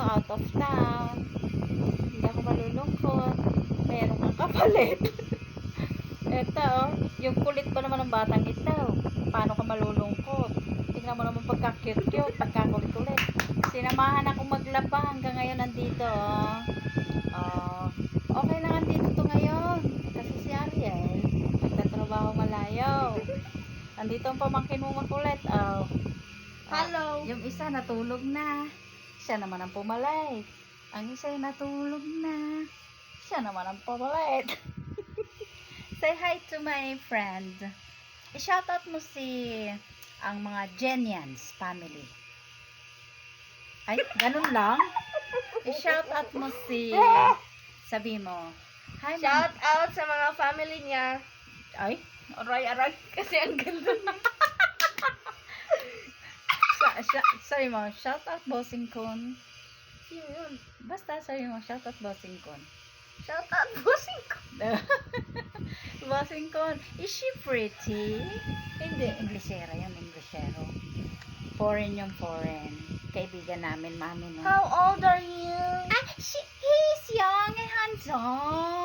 out of town. Hindi ako malulungkot. Meron kang kapalit. Ito, oh, yung kulit pa naman ng batang ito. Paano ka malulungkot? Tingnan mo naman pagka-cute-cute, pagkakulit-kulit. Sinamahan ako maglaba hanggang ngayon nandito, oh. Oh, okay lang andito to ngayon. Kasi si Ariel, nagtatrabaho malayo. Andito ang pamangkin mo makulit, oh. Hello. Yung isa natulog na. Siya naman ang pumalit. Ang isa ay natulog na. Siya naman ang pumalit. Say hi to my friend. I-shoutout mo si ang mga Jenians family. Ay, ganun lang. I-shoutout mo si sabi mo. Hi, Shout out sa mga family niya. Ay, aray, aray. Kasi ang ganda. Sa, sabi mo, shoutout bossing kon. Sino yun? Basta sabi mo, shoutout bossing kon. Shout out bossing ko. bossing kon, is she pretty? Hindi, Englishera yan, Englishero. Foreign yung foreign. Kaibigan namin, mami no. How old are you? Ah, she, he's young and handsome.